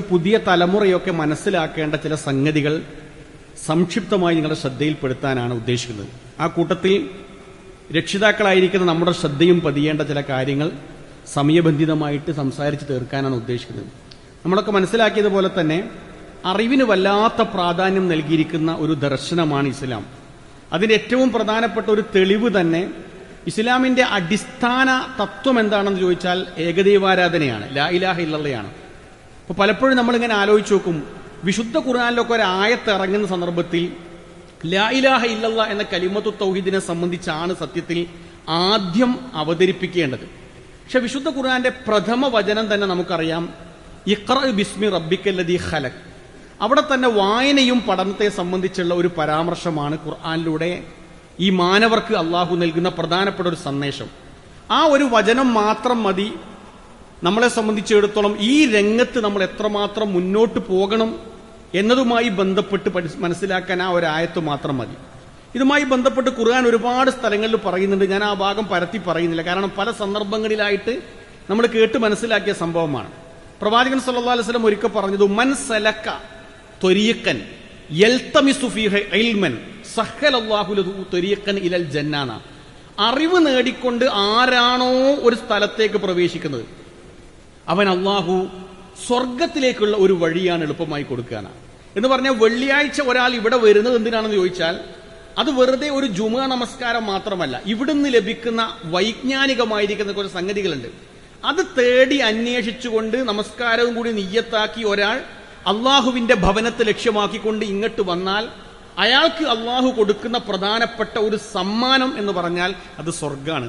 പുതിയ തലമുറയൊക്കെ മനസ്സിലാക്കേണ്ട ചില സംഗതികൾ സംക്ഷിപ്തമായി നിങ്ങളുടെ ശ്രദ്ധയിൽപ്പെടുത്താനാണ് ഉദ്ദേശിക്കുന്നത്. ആ കൂട്ടത്തിൽ രക്ഷിതാക്കളായിരിക്കുന്ന നമ്മുടെ ശ്രദ്ധയും പതിയേണ്ട ചില കാര്യങ്ങൾ സമയബന്ധിതമായിട്ട് സംസാരിച്ച് തീർക്കാനാണ് ഉദ്ദേശിക്കുന്നത്. നമ്മളൊക്കെ മനസ്സിലാക്കിയതുപോലെ തന്നെ അറിവിന് വല്ലാത്ത പ്രാധാന്യം നൽകിയിരിക്കുന്ന ഒരു ദർശനമാണ് ഇസ്ലാം. അതിന്റെ ഏറ്റവും പ്രധാനപ്പെട്ട ഒരു തെളിവ് തന്നെ ഇസ്ലാമിന്റെ അടിസ്ഥാന തത്വം എന്താണെന്ന് ചോദിച്ചാൽ ഏകദൈവാരാധനയാണ്. ലാ ഇലാഹ ഇല്ലല്ലയാണ് അപ്പൊ പലപ്പോഴും നമ്മളിങ്ങനെ ആലോചിച്ച് നോക്കും വിശുദ്ധ ഖുർആാനിലൊക്കെ ഒരു ആയത്ത് ഇറങ്ങുന്ന സന്ദർഭത്തിൽ ലാ ഇലാഹ ഇല്ലല്ല എന്ന കലിമത്തു തൗഹീദിനെ സംബന്ധിച്ചാണ് സത്യത്തിൽ ആദ്യം അവതരിപ്പിക്കേണ്ടത്. പക്ഷെ വിശുദ്ധ ഖുർആന്റെ പ്രഥമ വചനം തന്നെ നമുക്കറിയാം ഇഖ്റ ബിസ്മി റബ്ബിക്കല്ലതി ഖലക് അവിടെ തന്നെ വായനയും പഠനത്തെ സംബന്ധിച്ചുള്ള ഒരു പരാമർശമാണ് ഖുർആാനിലൂടെ ഈ മാനവർക്ക് അള്ളാഹു നൽകുന്ന പ്രധാനപ്പെട്ട ഒരു സന്ദേശം. ആ ഒരു വചനം മാത്രം മതി നമ്മളെ സംബന്ധിച്ചിടത്തോളം ഈ രംഗത്ത് നമ്മൾ എത്രമാത്രം മുന്നോട്ട് പോകണം എന്നതുമായി ബന്ധപ്പെട്ട് മനസ്സിലാക്കാൻ ആ ഒരു ആയത്ത് മാത്രം മതി. ഇതുമായി ബന്ധപ്പെട്ട് ഖുർആൻ ഒരുപാട് സ്ഥലങ്ങളിൽ പറയുന്നുണ്ട്. ഞാൻ ആ ഭാഗം പരത്തി പറയുന്നില്ല. കാരണം പല സന്ദർഭങ്ങളിലായിട്ട് നമ്മൾ കേട്ട് മനസ്സിലാക്കിയ സംഭവമാണ്. പ്രവാചകൻ സല്ലല്ലാഹു അലൈഹി വസല്ലം ഒരിക്കൽ പറഞ്ഞത് മൻ സലക്ക ത്വരിയക്കൻ ഇലൽ അറിവ് നേടിക്കൊണ്ട് ആരാണോ ഒരു സ്ഥലത്തേക്ക് പ്രവേശിക്കുന്നത്? അവൻ അള്ളാഹു സ്വർഗത്തിലേക്കുള്ള ഒരു വഴിയാണ് എളുപ്പമായി കൊടുക്കാനാണ് എന്ന് പറഞ്ഞാൽ വെള്ളിയാഴ്ച ഒരാൾ ഇവിടെ വരുന്നത് എന്തിനാണെന്ന് ചോദിച്ചാൽ അത് വെറുതെ ഒരു ജുമ നമസ്കാരം മാത്രമല്ല. ഇവിടുന്ന് ലഭിക്കുന്ന വൈജ്ഞാനികമായിരിക്കുന്ന കുറച്ച് സംഗതികളുണ്ട്. അത് തേടി അന്വേഷിച്ചുകൊണ്ട് നമസ്കാരവും കൂടി നീയത്താക്കി ഒരാൾ അള്ളാഹുവിന്റെ ഭവനത്തെ ലക്ഷ്യമാക്കിക്കൊണ്ട് ഇങ്ങോട്ട് വന്നാൽ അയാൾക്ക് അള്ളാഹു കൊടുക്കുന്ന പ്രധാനപ്പെട്ട ഒരു സമ്മാനം എന്ന് പറഞ്ഞാൽ അത് സ്വർഗാണ്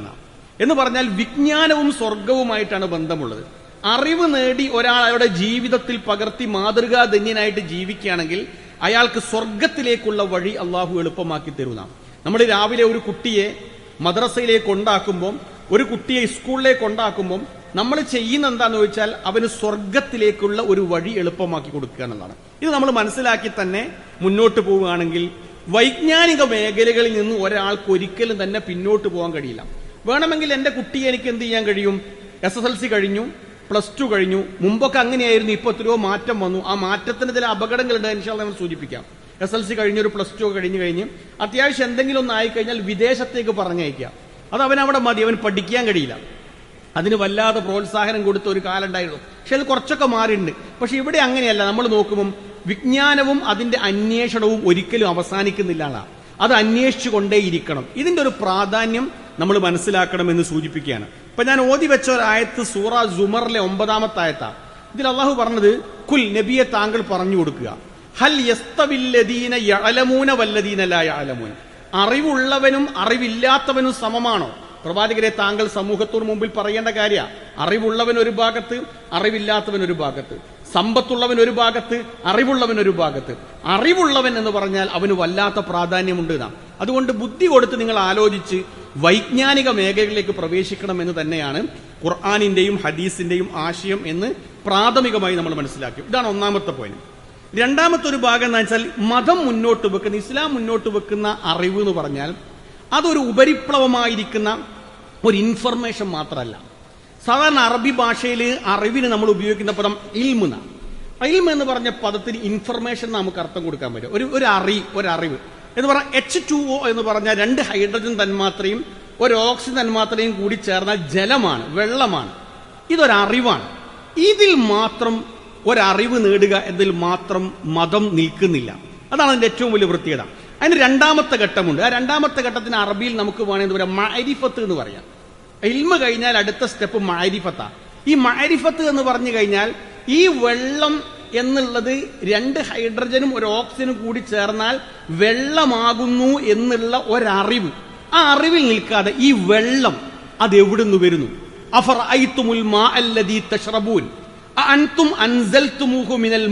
എന്ന് പറഞ്ഞാൽ വിജ്ഞാനവും സ്വർഗവുമായിട്ടാണ് ബന്ധമുള്ളത്. അറിവ് നേടി ഒരാൾ അയാളുടെ ജീവിതത്തിൽ പകർത്തി മാതൃകാ ധന്യനായിട്ട് ജീവിക്കുകയാണെങ്കിൽ അയാൾക്ക് സ്വർഗത്തിലേക്കുള്ള വഴി അള്ളാഹു എളുപ്പമാക്കി തരുന്നതാണ് നമ്മൾ രാവിലെ ഒരു കുട്ടിയെ മദ്രസയിലേക്ക് കൊണ്ടാക്കുമ്പോൾ ഒരു കുട്ടിയെ സ്കൂളിലേക്ക് കൊണ്ടാക്കുമ്പോൾ നമ്മൾ ചെയ്യുന്ന എന്താന്ന് ചോദിച്ചാൽ അവന് സ്വർഗത്തിലേക്കുള്ള ഒരു വഴി എളുപ്പമാക്കി കൊടുക്കുക എന്നുള്ളതാണ്. ഇത് നമ്മൾ മനസ്സിലാക്കി തന്നെ മുന്നോട്ട് പോവുകയാണെങ്കിൽ വൈജ്ഞാനിക മേഖലകളിൽ നിന്ന് ഒരാൾക്ക് ഒരിക്കലും തന്നെ പിന്നോട്ട് പോകാൻ കഴിയില്ല. വേണമെങ്കിൽ എന്റെ കുട്ടിയെ എനിക്ക് എന്ത് ചെയ്യാൻ കഴിയും? എസ് കഴിഞ്ഞു. പ്ലസ് ടു കഴിഞ്ഞു. മുമ്പൊക്കെ അങ്ങനെയായിരുന്നു ഇപ്പൊ എത്രയോ മാറ്റം വന്നു. ആ മാറ്റത്തിന് ചില അപകടങ്ങളുണ്ട് ഇൻഷാല്ല നമ്മൾ സൂചിപ്പിക്കാം. എസ് എൽ സി കഴിഞ്ഞ ഒരു പ്ലസ് ടു കഴിഞ്ഞു കഴിഞ്ഞ് അത്യാവശ്യം എന്തെങ്കിലും ഒന്ന് ആയിക്കഴിഞ്ഞാൽ വിദേശത്തേക്ക് പറഞ്ഞയക്കുക. അത് അവൻ അവിടെ മതി അവൻ പഠിക്കാൻ കഴിയില്ല. അതിന് വല്ലാതെ പ്രോത്സാഹനം കൊടുത്ത ഒരു കാലം ഉണ്ടായിരുന്നു. പക്ഷെ അത് കുറച്ചൊക്കെ മാറിയിട്ടുണ്ട്. പക്ഷെ ഇവിടെ അങ്ങനെയല്ല. നമ്മൾ നോക്കുമ്പം വിജ്ഞാനവും അതിന്റെ അന്വേഷണവും ഒരിക്കലും അവസാനിക്കുന്നില്ല. അത് അന്വേഷിച്ചു കൊണ്ടേയിരിക്കണം. ഇതിന്റെ ഒരു പ്രാധാന്യം നമ്മൾ മനസ്സിലാക്കണമെന്ന് സൂചിപ്പിക്കുകയാണ്. ഇപ്പൊ ഞാൻ ഓതി വെച്ച ഒരു ആയത്ത് സൂറ ജുമറിലെ ഒമ്പതാമത്തെ ആയത്താ. ഇതിൽ അള്ളാഹു പറഞ്ഞത് കുൽ നബിയെ താങ്കൾ പറഞ്ഞു കൊടുക്കുക. ഹൽ യസ്തവില്ലദീന യഅലമൂന ലാ യഅലമൂൻ. അറിവുള്ളവനും അറിവില്ലാത്തവനും സമമാണോ? പ്രവാചകരെ താങ്കൾ സമൂഹത്തോട് മുമ്പിൽ പറയേണ്ട കാര്യ. അറിവുള്ളവൻ ഒരു ഭാഗത്ത് അറിവില്ലാത്തവൻ ഒരു ഭാഗത്ത്. സമ്പത്തുള്ളവൻ ഒരു ഭാഗത്ത് അറിവുള്ളവൻ ഒരു ഭാഗത്ത്. അറിവുള്ളവൻ എന്ന് പറഞ്ഞാൽ അവന് വല്ലാത്ത പ്രാധാന്യമുണ്ട് നാം. അതുകൊണ്ട് ബുദ്ധി കൊടുത്ത് നിങ്ങൾ ആലോചിച്ച് വൈജ്ഞാനിക മേഖലകളിലേക്ക് പ്രവേശിക്കണം എന്ന് തന്നെയാണ് ഖുർആാനിന്റെയും ഹദീസിന്റെയും ആശയം എന്ന് പ്രാഥമികമായി നമ്മൾ മനസ്സിലാക്കി. ഇതാണ് ഒന്നാമത്തെ പോയിന്റ് രണ്ടാമത്തെ ഒരു ഭാഗം എന്ന് വെച്ചാൽ മതം മുന്നോട്ട് വെക്കുന്ന ഇസ്ലാം മുന്നോട്ട് വെക്കുന്ന അറിവ് എന്ന് പറഞ്ഞാൽ അതൊരു ഉപരിപ്ലവമായിരിക്കുന്ന ഒരു ഇൻഫർമേഷൻ മാത്രമല്ല. സാധാരണ അറബി ഭാഷയിൽ അറിവിന് നമ്മൾ ഉപയോഗിക്കുന്ന പദം ഇൽമെന്ന ഇൽമെന്ന് പറഞ്ഞ പദത്തിന് ഇൻഫർമേഷൻ നമുക്ക് അർത്ഥം കൊടുക്കാൻ പറ്റും. ഒരു ഒരു അറി ഒരറിവ്. എന്ന് പറഞ്ഞാൽ എച്ച് ടു ഒ എന്ന് പറഞ്ഞാൽ രണ്ട് ഹൈഡ്രജൻ തന്മാത്രയും ഒരു ഓക്സിജൻ തന്മാത്രയും കൂടി ചേർന്നാൽ ജലമാണ് വെള്ളമാണ്. ഇതൊരറിവാണ് ഇതിൽ മാത്രം ഒരറിവ് നേടുക എന്നതിൽ മാത്രം മതം നിൽക്കുന്നില്ല. അതാണ് അതിന്റെ ഏറ്റവും വലിയ പ്രത്യേകത അതിന് രണ്ടാമത്തെ ഘട്ടമുണ്ട്. ആ രണ്ടാമത്തെ ഘട്ടത്തിന് അറബിയിൽ നമുക്ക് വേണമെന്ന് പറയാം മാരിഫത്ത് എന്ന് പറയാം. ഇൽമ കഴിഞ്ഞാൽ അടുത്ത സ്റ്റെപ്പ് മാരിഫത്താണ് ഈ മാരിഫത്ത് എന്ന് പറഞ്ഞു കഴിഞ്ഞാൽ ഈ വെള്ളം എന്നുള്ളത് രണ്ട് ഹൈഡ്രജനും ഒരു ഓക്സിജനും കൂടി ചേർന്നാൽ വെള്ളമാകുന്നു എന്നുള്ള ഒരറിവ്. ആ അറിവിൽ നിൽക്കാതെ ഈ വെള്ളം അത് എവിടുന്ന് വരുന്നു? അഫർ ഐത്തുമുൽ മാ മിനൽ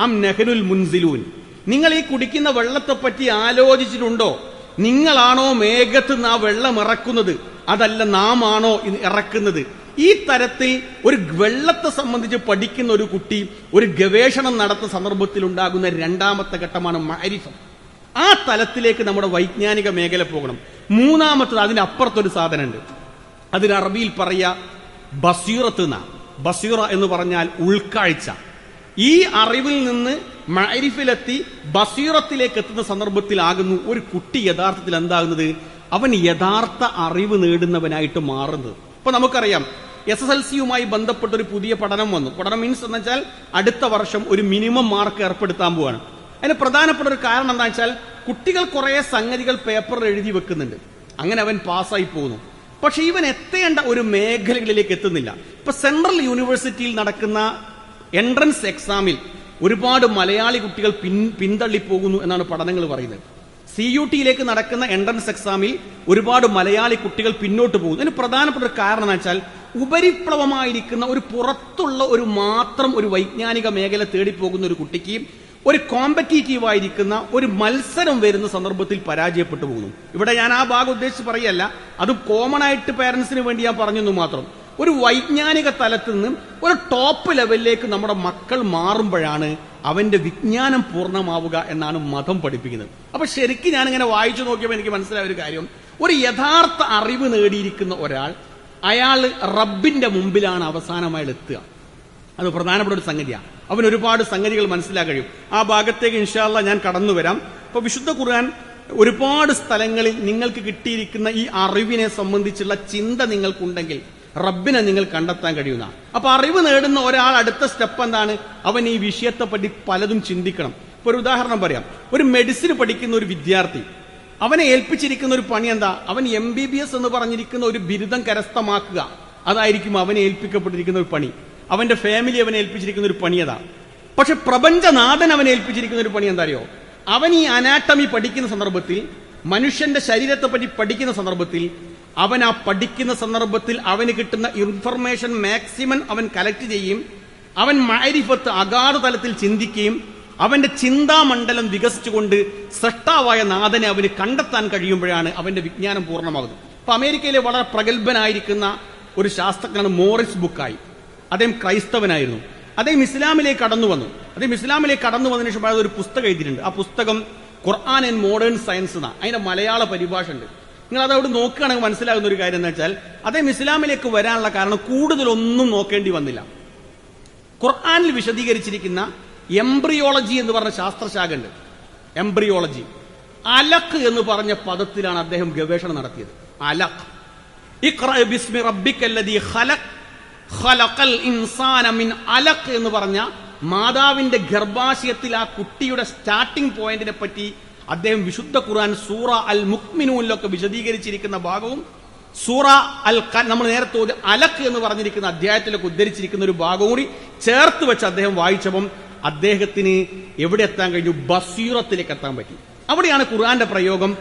അം മുൻസിലൂൻ. നിങ്ങൾ ഈ കുടിക്കുന്ന വെള്ളത്തെ പറ്റി ആലോചിച്ചിട്ടുണ്ടോ? നിങ്ങളാണോ മേഘത്ത് നിന്ന് ആ വെള്ളം ഇറക്കുന്നത്? അതല്ല നാം ആണോ ഇറക്കുന്നത്? ഈ തരത്തിൽ ഒരു വെള്ളത്തെ സംബന്ധിച്ച് പഠിക്കുന്ന ഒരു കുട്ടി ഒരു ഗവേഷണം നടത്തുന്ന സന്ദർഭത്തിൽ ഉണ്ടാകുന്ന രണ്ടാമത്തെ ഘട്ടമാണ് മാരിഫം. ആ തലത്തിലേക്ക് നമ്മുടെ വൈജ്ഞാനിക മേഖല പോകണം. മൂന്നാമത്തത് അതിനപ്പുറത്തൊരു സാധനമുണ്ട്. അതിന് അറബിയിൽ പറയാ ബസീറത്ത് എന്നാ. ബസീറ എന്ന് പറഞ്ഞാൽ ഉൾക്കാഴ്ച. ഈ അറിവിൽ നിന്ന് മാരിഫിലെത്തി ബസീറത്തിലേക്ക് എത്തുന്ന സന്ദർഭത്തിലാകുന്നു ഒരു കുട്ടി യഥാർത്ഥത്തിൽ എന്താകുന്നത്? അവൻ യഥാർത്ഥ അറിവ് നേടുന്നവനായിട്ട് മാറുന്നത്. ഇപ്പൊ നമുക്കറിയാം എസ് എസ് എൽ സിയുമായി ബന്ധപ്പെട്ട ഒരു പുതിയ പഠനം വന്നു. പഠനം മീൻസ് എന്ന് വെച്ചാൽ അടുത്ത വർഷം ഒരു മിനിമം മാർക്ക് ഏർപ്പെടുത്താൻ പോവാണ്. അതിന് പ്രധാനപ്പെട്ട ഒരു കാരണം എന്താ വെച്ചാൽ കുട്ടികൾ കുറെ സംഗതികൾ പേപ്പറിൽ എഴുതി വെക്കുന്നുണ്ട്. അങ്ങനെ അവൻ പാസ്സായി പോകുന്നു. പക്ഷെ ഇവൻ എത്തേണ്ട ഒരു മേഖലകളിലേക്ക് എത്തുന്നില്ല. ഇപ്പൊ സെൻട്രൽ യൂണിവേഴ്സിറ്റിയിൽ നടക്കുന്ന എൻട്രൻസ് എക്സാമിൽ ഒരുപാട് മലയാളി കുട്ടികൾ പിൻ പിന്തള്ളി പോകുന്നു എന്നാണ് പഠനങ്ങൾ പറയുന്നത്. സി യു ടിയിലേക്ക് നടക്കുന്ന എൻട്രൻസ് എക്സാമിൽ ഒരുപാട് മലയാളി കുട്ടികൾ പിന്നോട്ട് പോകുന്നു. അതിന് പ്രധാനപ്പെട്ട ഒരു കാരണം എന്ന് വെച്ചാൽ ഉപരിപ്ലവമായിരിക്കുന്ന ഒരു പുറത്തുള്ള ഒരു മാത്രം ഒരു വൈജ്ഞാനിക മേഖല തേടിപ്പോകുന്ന ഒരു കുട്ടിക്ക് ഒരു കോമ്പറ്റീറ്റീവ് ആയിരിക്കുന്ന ഒരു മത്സരം വരുന്ന സന്ദർഭത്തിൽ പരാജയപ്പെട്ടു പോകുന്നു. ഇവിടെ ഞാൻ ആ ഭാഗം ഉദ്ദേശിച്ച് പറയല്ല. അത് കോമൺ ആയിട്ട് പേരൻസിന് വേണ്ടി ഞാൻ പറഞ്ഞെന്നു മാത്രം. ഒരു വൈജ്ഞാനിക തലത്തിൽ നിന്നും ഒരു ടോപ്പ് ലെവലിലേക്ക് നമ്മുടെ മക്കൾ മാറുമ്പോഴാണ് അവന്റെ വിജ്ഞാനം പൂർണമാവുക എന്നാണ് മതം പഠിപ്പിക്കുന്നത്. അപ്പൊ ശരിക്കും ഞാനിങ്ങനെ വായിച്ചു നോക്കിയപ്പോൾ എനിക്ക് മനസ്സിലായ ഒരു കാര്യം. ഒരു യഥാർത്ഥ അറിവ് നേടിയിരിക്കുന്ന ഒരാൾ അയാൾ റബ്ബിന്റെ മുമ്പിലാണ് അവസാനമായി എത്തുക. അത് പ്രധാനപ്പെട്ട ഒരു സംഗതിയാണ്. അവൻ ഒരുപാട് സംഗതികൾ മനസ്സിലാക്കാൻ കഴിയും. ആ ഭാഗത്തേക്ക് ഇൻഷാല്ല ഞാൻ കടന്നു വരാം. അപ്പൊ വിശുദ്ധ ഖുർആൻ ഒരുപാട് സ്ഥലങ്ങളിൽ നിങ്ങൾക്ക് കിട്ടിയിരിക്കുന്ന ഈ അറിവിനെ സംബന്ധിച്ചുള്ള ചിന്ത നിങ്ങൾക്കുണ്ടെങ്കിൽ റബ്ബിനെ നിങ്ങൾ കണ്ടെത്താൻ കഴിയുന്ന. അപ്പൊ അറിവ് നേടുന്ന ഒരാൾ അടുത്ത സ്റ്റെപ്പ് എന്താണ്? അവൻ ഈ വിഷയത്തെ പറ്റി പലതും ചിന്തിക്കണം. ഇപ്പൊ ഒരു ഉദാഹരണം പറയാം. ഒരു മെഡിസിൻ പഠിക്കുന്ന ഒരു വിദ്യാർത്ഥി. അവനെ ഏൽപ്പിച്ചിരിക്കുന്ന ഒരു പണി എന്താ? അവൻ എം ബി ബി എസ് എന്ന് പറഞ്ഞിരിക്കുന്ന ഒരു ബിരുദം കരസ്ഥമാക്കുക. അതായിരിക്കും അവനെ ഏൽപ്പിക്കപ്പെട്ടിരിക്കുന്ന ഒരു പണി. അവന്റെ ഫാമിലി അവനെ ഏൽപ്പിച്ചിരിക്കുന്ന ഒരു പണി അതാ. പക്ഷെ പ്രപഞ്ചനാഥൻ അവനെ ഏൽപ്പിച്ചിരിക്കുന്ന ഒരു പണി എന്താ അറിയോ അവൻ ഈ അനാട്ടമി പഠിക്കുന്ന സന്ദർഭത്തിൽ മനുഷ്യന്റെ ശരീരത്തെ പറ്റി പഠിക്കുന്ന സന്ദർഭത്തിൽ അവൻ ആ പഠിക്കുന്ന സന്ദർഭത്തിൽ അവന് കിട്ടുന്ന ഇൻഫർമേഷൻ മാക്സിമം അവൻ കലക്ട് ചെയ്യും. അവൻ മാരിഫത്ത് അഗാധ തലത്തിൽ ചിന്തിക്കുകയും അവന്റെ ചിന്താമണ്ഡലം വികസിച്ചുകൊണ്ട് സൃഷ്ടാവായ നാഥനെ അവന് കണ്ടെത്താൻ കഴിയുമ്പോഴാണ് അവന്റെ വിജ്ഞാനം പൂർണമാകുന്നത്. അപ്പൊ അമേരിക്കയിലെ വളരെ പ്രഗത്ഭനായിരിക്കുന്ന ഒരു ശാസ്ത്രജ്ഞനാണ് മോറിസ് ബുക്കായി. അദ്ദേഹം ക്രൈസ്തവനായിരുന്നു. അദ്ദേഹം ഇസ്ലാമിലേക്ക് കടന്നു വന്നു. അദ്ദേഹം ഇസ്ലാമിലേക്ക് കടന്നു വന്നതിന് ശേഷം ഒരു പുസ്തകം എഴുതിയിട്ടുണ്ട്. ആ പുസ്തകം ഖുർആൻ ആൻഡ് മോഡേൺ സയൻസ് എന്നാണ്. അതിന്റെ മലയാള പരിഭാഷ ഉണ്ട്. നിങ്ങൾ അതവിടെ നോക്കുകയാണെങ്കിൽ മനസ്സിലാകുന്ന ഒരു കാര്യം എന്ന് വെച്ചാൽ അദ്ദേഹം ഇസ്ലാമിലേക്ക് വരാനുള്ള കാരണം കൂടുതലൊന്നും നോക്കേണ്ടി വന്നില്ല. ഖുർആാനിൽ വിശദീകരിച്ചിരിക്കുന്ന എംബ്രിയോളജി എന്ന് പറഞ്ഞ ശാസ്ത്രശാഖ ഉണ്ട്. എംബ്രിയോളജി. അലക്ക് എന്ന് പറഞ്ഞ പദത്തിലാണ് അദ്ദേഹം ഗവേഷണം നടത്തിയത്. അലക്ക് അലഖ് എന്ന് പറഞ്ഞ മാതാവിന്റെ ഗർഭാശയത്തിൽ ആ കുട്ടിയുടെ സ്റ്റാർട്ടിംഗ് പോയിന്റിനെ പറ്റി അദ്ദേഹം വിശുദ്ധ ഖുർആൻ സൂറ അൽ മുക്മിനൂനിലൊക്കെ വിശദീകരിച്ചിരിക്കുന്ന ഭാഗവും സൂറ അൽ നമ്മൾ നേരത്തെ ഒരു അലക്ക് എന്ന് പറഞ്ഞിരിക്കുന്ന അധ്യായത്തിലൊക്കെ ഉദ്ധരിച്ചിരിക്കുന്ന ഒരു ഭാഗം കൂടി ചേർത്ത് വെച്ച് അദ്ദേഹം വായിച്ചപ്പം അദ്ദേഹത്തിന് എവിടെ എത്താൻ കഴിഞ്ഞു? ബസീറത്തിലേക്ക് എത്താൻ പറ്റി. അവിടെയാണ് ഖുർആന്റെ പ്രയോഗം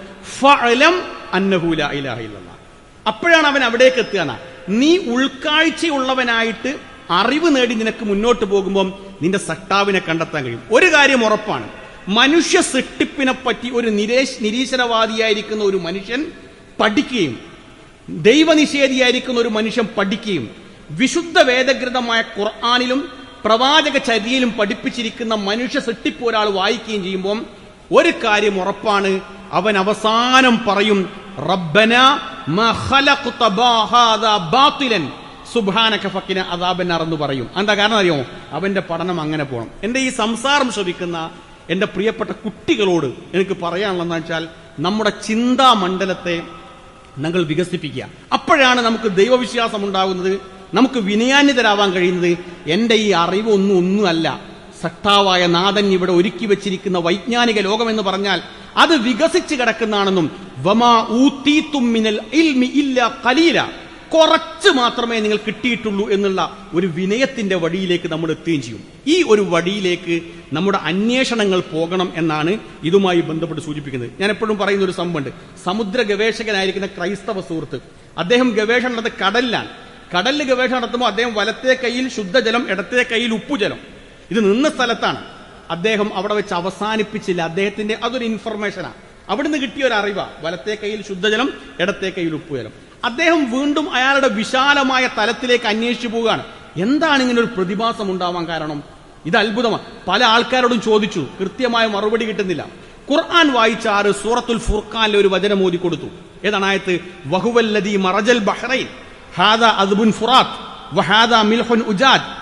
അപ്പോഴാണ് അവൻ അവിടേക്ക് എത്തുകയാണ് നീ ഉൾക്കാഴ്ചയുള്ളവനായിട്ട് അറിവ് നേടി നിനക്ക് മുന്നോട്ട് പോകുമ്പോൾ നിന്റെ സട്ടാവിനെ കണ്ടെത്താൻ കഴിയും. ഒരു കാര്യം ഉറപ്പാണ് മനുഷ്യ സൃഷ്ടിപ്പിനെ പറ്റി ഒരു നിരേശ് നിരീശ്വരവാദിയായിരിക്കുന്ന ഒരു മനുഷ്യൻ പഠിക്കുകയും ദൈവനിഷേധിയായിരിക്കുന്ന ഒരു മനുഷ്യൻ പഠിക്കുകയും വിശുദ്ധ വേദഗ്രതമായ ഖുർആാനിലും പ്രവാചക ചര്യയിലും പഠിപ്പിച്ചിരിക്കുന്ന മനുഷ്യ സൃഷ്ടിപ്പ് ഒരാൾ വായിക്കുകയും ചെയ്യുമ്പോൾ ഒരു കാര്യം ഉറപ്പാണ്. അവൻ അവസാനം പറയും റബ്ബന ബാത്തിലൻ. സുബ്ഹാനക ഫക്കിന അദാബൻ എന്ന് പറയും. എന്താ കാരണം അറിയോ അവന്റെ പഠനം അങ്ങനെ പോകണം എന്റെ ഈ സംസാരം ശ്രവിക്കുന്ന എന്റെ പ്രിയപ്പെട്ട കുട്ടികളോട് എനിക്ക് പറയാനുള്ളതെന്ന് വെച്ചാൽ നമ്മുടെ ചിന്താ മണ്ഡലത്തെ ഞങ്ങൾ വികസിപ്പിക്കുക. അപ്പോഴാണ് നമുക്ക് ദൈവവിശ്വാസം ഉണ്ടാകുന്നത് നമുക്ക് വിനയാന്യതരാവാൻ കഴിയുന്നത്. എന്റെ ഈ അറിവ് ഒന്നും ഒന്നുമല്ല സട്ടാവായ നാഥൻ ഇവിടെ ഒരുക്കി വെച്ചിരിക്കുന്ന വൈജ്ഞാനിക ലോകം എന്ന് പറഞ്ഞാൽ അത് വികസിച്ച് കിടക്കുന്നതാണെന്നും വമാ ഊത്തീത്തും ഇൽമി ഇല്ല കലീല കുറച്ച് മാത്രമേ നിങ്ങൾ കിട്ടിയിട്ടുള്ളൂ എന്നുള്ള ഒരു വിനയത്തിന്റെ വഴിയിലേക്ക് നമ്മൾ എത്തുകയും ചെയ്യും. ഈ ഒരു വഴിയിലേക്ക് നമ്മുടെ അന്വേഷണങ്ങൾ പോകണം എന്നാണ് ഇതുമായി ബന്ധപ്പെട്ട് സൂചിപ്പിക്കുന്നത്. ഞാൻ എപ്പോഴും പറയുന്ന ഒരു സംഭവമുണ്ട്. സമുദ്ര ഗവേഷകനായിരിക്കുന്ന ക്രൈസ്തവ സുഹൃത്ത് അദ്ദേഹം ഗവേഷണം നടത്തുന്നത് കടലിലാണ്. കടലിൽ ഗവേഷണം നടത്തുമ്പോൾ അദ്ദേഹം വലത്തെ കൈയിൽ ശുദ്ധജലം ഇടത്തെ കൈയിൽ ഉപ്പുജലം. ഇത് നിന്ന സ്ഥലത്താണ്. അദ്ദേഹം അവിടെ വെച്ച് അവസാനിപ്പിച്ചില്ല. അദ്ദേഹത്തിന്റെ അതൊരു ഇൻഫർമേഷനാണ് അവിടുന്ന് കിട്ടിയ ഒരു അറിവാ. വലത്തെ കൈയിൽ ശുദ്ധജലം ഇടത്തെ കൈയിൽ ഉപ്പുജലം. അദ്ദേഹം വീണ്ടും അയാളുടെ വിശാലമായ തലത്തിലേക്ക് അന്വേഷിച്ചു പോവുകയാണ്. എന്താണ് ഇങ്ങനെ ഒരു പ്രതിഭാസം ഉണ്ടാവാൻ കാരണം? ഇത് അത്ഭുതമാണ്. പല ആൾക്കാരോടും ചോദിച്ചു. കൃത്യമായ മറുപടി കിട്ടുന്നില്ല. ഖുർആൻ വായിച്ച ആറ് സൂറത്തുൽ ഫുർഖാനിലെ ഒരു വചനം ഓതി കൊടുത്തു. ഏതാണ് ആയത്ത് വഹുവല്ലദി മറജൽ ബഹ്റൈൻ. ഹാദ അദ്ബുൻ ഫുറാത്ത് വഹാദ മിൽഹുൻ ഉജാജ്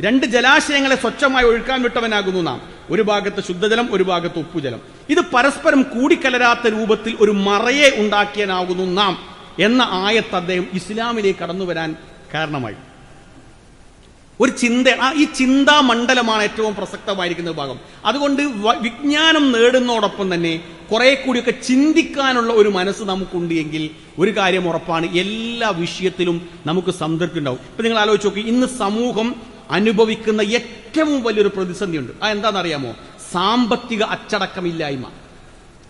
രണ്ട് ജലാശയങ്ങളെ സ്വച്ഛമായി ഒഴുക്കാൻ വിട്ടവനാകുന്നു നാം. ഒരു ഭാഗത്ത് ശുദ്ധജലം ഒരു ഭാഗത്ത് ഉപ്പുജലം. ഇത് പരസ്പരം കൂടിക്കലരാത്ത രൂപത്തിൽ ഒരു മറയെ ഉണ്ടാക്കിയനാകുന്നു നാം എന്ന ആയത്ത് അദ്ദേഹം ഇസ്ലാമിലേക്ക് കടന്നു വരാൻ കാരണമായി. ഒരു ചിന്ത ആ ഈ ചിന്താ മണ്ഡലമാണ് ഏറ്റവും പ്രസക്തമായിരിക്കുന്ന ഭാഗം. അതുകൊണ്ട് വിജ്ഞാനം നേടുന്നതോടൊപ്പം തന്നെ കുറെ കൂടിയൊക്കെ ചിന്തിക്കാനുള്ള ഒരു മനസ്സ് നമുക്കുണ്ട് എങ്കിൽ ഒരു കാര്യം ഉറപ്പാണ് എല്ലാ വിഷയത്തിലും നമുക്ക് സംതൃപ്തി ഉണ്ടാവും. ഇപ്പൊ നിങ്ങൾ ആലോചിച്ച് നോക്കി ഇന്ന് സമൂഹം അനുഭവിക്കുന്ന ഏറ്റവും വലിയൊരു പ്രതിസന്ധിയുണ്ട്. ആ എന്താണെന്നറിയാമോ? സാമ്പത്തിക അച്ചടക്കമില്ലായ്മ.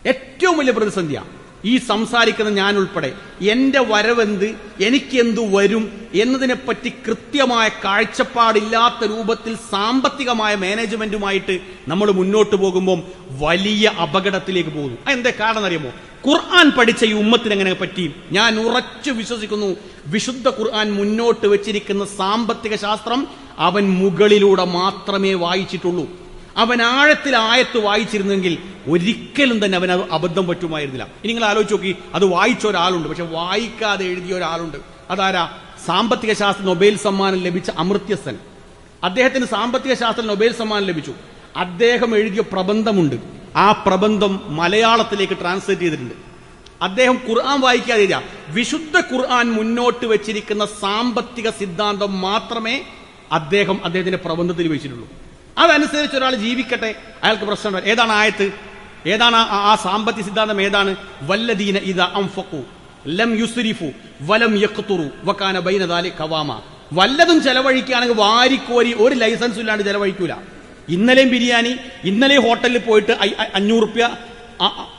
ഏറ്റവും വലിയ പ്രതിസന്ധിയാണ് ഈ സംസാരിക്കുന്ന ഞാൻ ഉൾപ്പെടെ എന്റെ വരവെന്ത് എനിക്കെന്തു വരും എന്നതിനെപ്പറ്റി കൃത്യമായ കാഴ്ചപ്പാടില്ലാത്ത രൂപത്തിൽ സാമ്പത്തികമായ മാനേജ്മെന്റുമായിട്ട് നമ്മൾ മുന്നോട്ട് പോകുമ്പോൾ വലിയ അപകടത്തിലേക്ക് പോകുന്നു. അതെന്താ കാരണം അറിയുമോ ഖുർആൻ പഠിച്ച ഈ ഉമ്മത്തിന് എങ്ങനെ പറ്റി? ഞാൻ ഉറച്ചു വിശ്വസിക്കുന്നു വിശുദ്ധ ഖുർആൻ മുന്നോട്ട് വെച്ചിരിക്കുന്ന സാമ്പത്തിക ശാസ്ത്രം അവൻ മുകളിലൂടെ മാത്രമേ വായിച്ചിട്ടുള്ളൂ. അവൻ ആഴത്തിൽ ആയത്ത് വായിച്ചിരുന്നെങ്കിൽ ഒരിക്കലും തന്നെ അവൻ അബദ്ധം പറ്റുമായിരുന്നില്ല. ഇനി നിങ്ങൾ ആലോചിച്ച് നോക്കി അത് വായിച്ച ഒരാളുണ്ട് പക്ഷെ വായിക്കാതെ എഴുതിയ ഒരാളുണ്ട്. അതാരാ? സാമ്പത്തിക ശാസ്ത്ര നൊബേൽ സമ്മാനം ലഭിച്ച അമൃത്യസൻ. അദ്ദേഹത്തിന് സാമ്പത്തിക ശാസ്ത്ര നൊബേൽ സമ്മാനം ലഭിച്ചു. അദ്ദേഹം എഴുതിയ പ്രബന്ധമുണ്ട്. ആ പ്രബന്ധം മലയാളത്തിലേക്ക് ട്രാൻസ്ലേറ്റ് ചെയ്തിട്ടുണ്ട്. അദ്ദേഹം ഖുർആൻ വായിക്കാതെ വിശുദ്ധ ഖുർആൻ മുന്നോട്ട് വെച്ചിരിക്കുന്ന സാമ്പത്തിക സിദ്ധാന്തം മാത്രമേ അദ്ദേഹം അദ്ദേഹത്തിന്റെ പ്രബന്ധത്തിൽ വെച്ചിട്ടുള്ളൂ. അതനുസരിച്ച് ഒരാൾ ജീവിക്കട്ടെ. അയാൾക്ക് പ്രശ്നം ഏതാണ് ആയത്ത്? ഏതാണ് ആ- സാമ്പത്തിക സിദ്ധാന്തം ഏതാണ്? വല്ലദീന ഇത അംഫഖു ലം യുസ്രിഫു വലം യഖ്തുറു വകാന ബൈന ദാലി കവാമ. വല്ലതും ചെലവഴിക്കുകയാണെങ്കിൽ വാരിക്കോരി ഒരു ലൈസൻസും ഇല്ലാണ്ട് ചെലവഴിക്കൂല. ഇന്നലെയും ബിരിയാണി ഇന്നലെ ഹോട്ടലിൽ പോയിട്ട് അഞ്ഞൂറ് റുപ്യ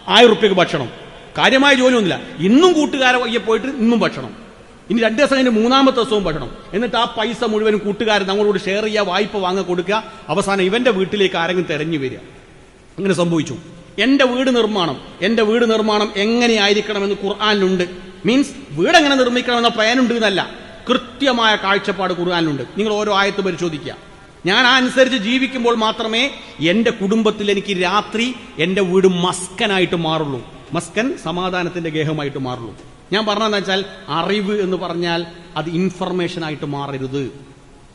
ആയിരം റുപ്യക്ക് ഭക്ഷണം. കാര്യമായ ജോലിയൊന്നുമില്ല ഇന്നും കൂട്ടുകാരെ പോയിട്ട് ഇന്നും ഭക്ഷണം. ഇനി രണ്ട് ദിവസം കഴിഞ്ഞ് മൂന്നാമത്തെ ദിവസവും പെടണം എന്നിട്ട് ആ പൈസ മുഴുവനും കൂട്ടുകാരൻ നമ്മളോട് ഷെയർ ചെയ്യുക വായ്പ വാങ്ങ കൊടുക്കുക. അവസാനം ഇവന്റെ വീട്ടിലേക്ക് ആരെങ്കിലും തെരഞ്ഞു വരിക. അങ്ങനെ സംഭവിച്ചു. എന്റെ വീട് നിർമ്മാണം എന്റെ വീട് നിർമ്മാണം എങ്ങനെയായിരിക്കണമെന്ന് ഖുർആാനിലുണ്ട്. മീൻസ് വീട് എങ്ങനെ നിർമ്മിക്കണമെന്ന പ്ലാൻ ഉണ്ട് എന്നല്ല. കൃത്യമായ കാഴ്ചപ്പാട് ഖുർആാനിലുണ്ട്. നിങ്ങൾ ഓരോ ആയത്ത് പരിശോധിക്കുക. ഞാൻ ആ അനുസരിച്ച് ജീവിക്കുമ്പോൾ മാത്രമേ എന്റെ കുടുംബത്തിൽ എനിക്ക് രാത്രി എന്റെ വീട് മസ്കനായിട്ട് മാറുള്ളൂ. മസ്കൻ സമാധാനത്തിന്റെ ഗേഹമായിട്ട് മാറുള്ളൂ. ഞാൻ പറഞ്ഞതെന്ന് വെച്ചാൽ അറിവ് എന്ന് പറഞ്ഞാൽ അത് ഇൻഫർമേഷൻ ആയിട്ട് മാറരുത്.